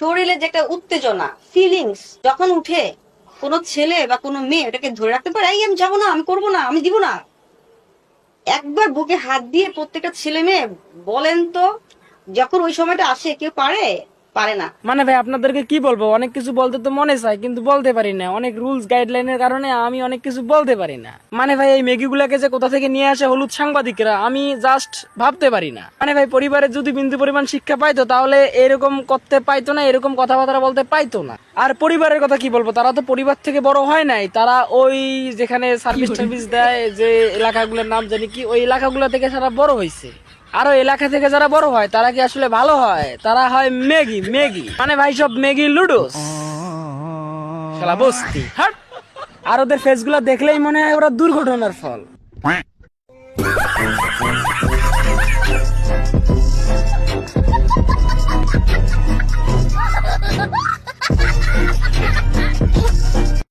শরীরে যে একটা উত্তেজনা ফিলিংস যখন উঠে কোনো ছেলে বা কোনো মেয়ে এটাকে ধরে রাখতে পারে, এই, আমি যাব না, আমি করব না, আমি দিব না। একবার বুকে হাত দিয়ে প্রত্যেকটা ছেলে মেয়ে বলেন তো, যখন ওই সময়টা আসে, কেউ পারে? পারে না। মানে ভাই আপনাদেরকে কি বলব? অনেক কিছু বলতে তো মনে চায় কিন্তু বলতে পারি না। অনেক রুলস গাইডলাইনের কারণে আমি অনেক কিছু বলতে পারি না। মানে ভাই এই মেগিগুলাকে যে কোথা থেকে নিয়ে আসে হলুদ সাংবাদিকরা আমি জাস্ট ভাবতে পারি না। মানে ভাই পরিবারে যদি বিন্দু পরিমাণ শিক্ষা পাইতো তাহলে এরকম করতে পাইতো না এরকম কথাবার্তা বলতে পাইতো না। আর পরিবারের কথা কি বলব? তারা তো পরিবার থেকে বড় হয় নাই। তারা ওই যেখানে সার্ভিস টার্ভিস দেয় যে এলাকাগুলোর নাম জানি কি ওই এলাকাগুলো থেকে সারা বড় হয়েছে আরও এলাকা থেকে যারা বড় হয় তারা কি আসলে ভালো হয়? তারা হয় ম্যাগি ম্যাগি। মানে ভাই সব ম্যাগি লুডোস। বস্তি। আর ওদের ফেসগুলো দেখলেই মনে হয় ওরা দুর্ঘটনার ফল।